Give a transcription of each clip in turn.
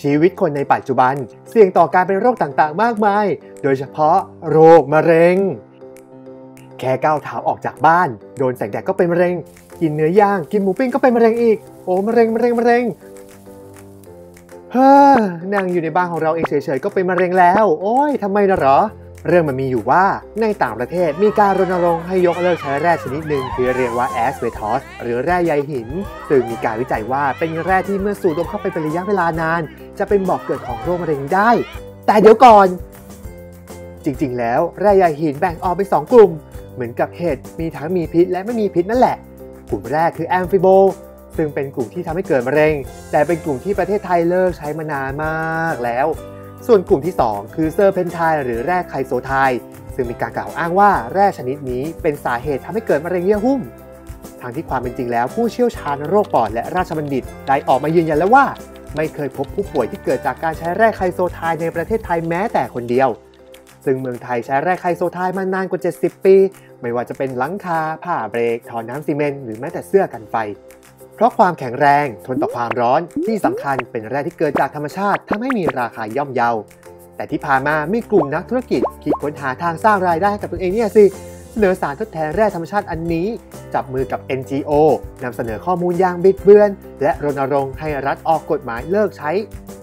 ชีวิตคนในปัจจุบันเสี่ยงต่อการเป็นโรคต่างๆ มากมาย โดยเฉพาะโรคมะเร็ง แค่ก้าวเท้าออกจากบ้าน โดนแสงแดดก็เป็นมะเร็ง กินเนื้อย่าง กินหมูปิ้งก็เป็นมะเร็งอีก โอ้มะเร็งมะเร็งมะเร็ง เฮ้อนั่งอยู่ในบ้านของเราเองเฉยๆก็เป็นมะเร็งแล้ว โอ้ยทำไมนะหรอ เรื่องมันมีอยู่ว่าในต่างประเทศมีการรณรงค์ให้ยกเลิกใช้แร่ชนิดหนึ่งที่เรียกว่าแอสเบทอสหรือแร่ใยหิน ซึ่งมีการวิจัยว่าเป็นแร่ที่เมื่อสูดดมเข้าไปเป็นระยะเวลานาน จะเป็นบอกเกิดของโรคมะเร็งได้ แต่เดี๋ยวก่อน จริงๆ แล้วแร่ใยหินแบ่งออกเป็น2กลุ่ม เหมือนกับเห็ดมีทั้งมีพิษและไม่มีพิษนั่นแหละ กลุ่มแรกคือแอมฟิโบซึ่งเป็นกลุ่มที่ทำให้เกิดมะเร็ง แต่เป็นกลุ่มที่ประเทศไทยเลิกใช้มานานมากแล้ว ส่วนกลุ่มที่ 2 คือเซอร์เพนไทหรือแร่ไคโซไทซึ่งมีการกล่าวอ้างว่าแร่ชนิดนี้เป็นสาเหตุทำให้เกิดมะเร็งเยื่อหุ้ม ทางที่ความเป็นจริงแล้ว ผู้เชี่ยวชาญโรคปอดและราชบัณฑิต ได้ออกมายืนยันแล้วว่า ไม่เคยพบผู้ป่วยที่เกิดจากการใช้แร่ไคโซไทในประเทศไทยแม้แต่คนเดียว ซึ่งเมืองไทยใช้แร่ไคโซไทมานานกว่า 70 ปี ไม่ว่าจะเป็นหลังคาผ้าเบรกท่อน้ำซีเมนต์หรือแม้แต่เสื้อกันไฟ ราะความแข็งแรง ทนต่อความร้อนที่สำคัญเป็นแร่ที่เกิดจากธรรมชาติทำให้มีราคาย่อมเยา แต่ที่ผ่านมามีกลุ่มนักธุรกิจ คิดค้นหาทางสร้างรายได้ให้กับตัวเองเนี่ยสิเสนอสารทดแทนแร่ธรรมชาติอันนี้ จับมือกับ NGO นำเสนอข้อมูลอย่างบิดเบือน และรณรงค์ให้รัฐออกกฎหมายเลิกใช้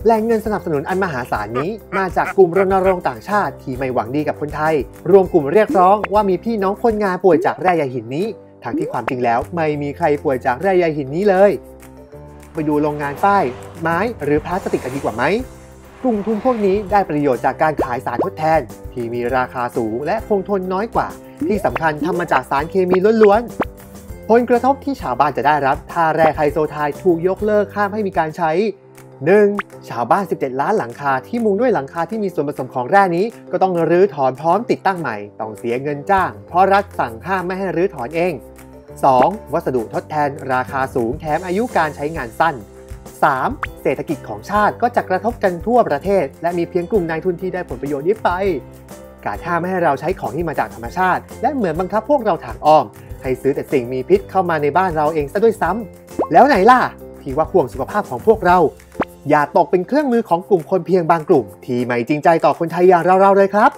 แหล่งเงินสนับสนุนอันมหาศาลนี้ มาจากกลุ่มรณรงค์ต่างชาติที่ไม่หวังดีกับคนไทย รวมกลุ่มเรียกร้องว่ามีพี่น้องคนงานป่วยจากแร่ใยหินนี้ ทั้งที่ความจริงแล้วไม่มีใครป่วยจากแร่ใยหินนี้เลย ไปดูโรงงานฝ้ายไม้หรือพลาสติกกันดีกว่าไหมกลุ่มทุนพวกนี้ได้ประโยชน์จากการขายสารทดแทน ที่มีราคาสูงและคงทนน้อยกว่า ที่สำคัญทำมาจากสารเคมีล้วนๆผลกระทบที่ชาวบ้านจะได้รับ ถ้าแร่ไคโซไทยถูกยกเลิกห้ามให้มีการใช้ 1. ชาวบ้าน 17 ล้านหลังคาที่มุงด้วยหลังคาที่มีส่วนผสมของแร่นี้ ก็ต้องรื้อถอนพร้อมติดตั้งใหม่ ต้องเสียเงินจ้าง เพราะรัฐสั่งห้ามไม่ให้รื้อถอนเอง 2. วัสดุทดแทนราคาสูงแถมอายุการใช้งานสั้น 3. เศรษฐกิจของชาติก็จะกระทบกันทั่วประเทศ และมีเพียงกลุ่มนายทุนที่ได้ผลประโยชน์นี้ไป การห้ามไม่ให้เราใช้ของที่มาจากธรรมชาติ และเหมือนบังคับพวกเราทางอ้อม ให้ซื้อแต่สิ่งมีพิษเข้ามาในบ้านเราเองซะด้วยซ้ำแล้วไหนล่ะ ที่ว่าห่วงสุขภาพของพวกเรา อย่าตกเป็นเครื่องมือของกลุ่มคนเพียงบางกลุ่ม ที่ไม่จริงใจต่อคนไทยอย่างเราๆเลยครับ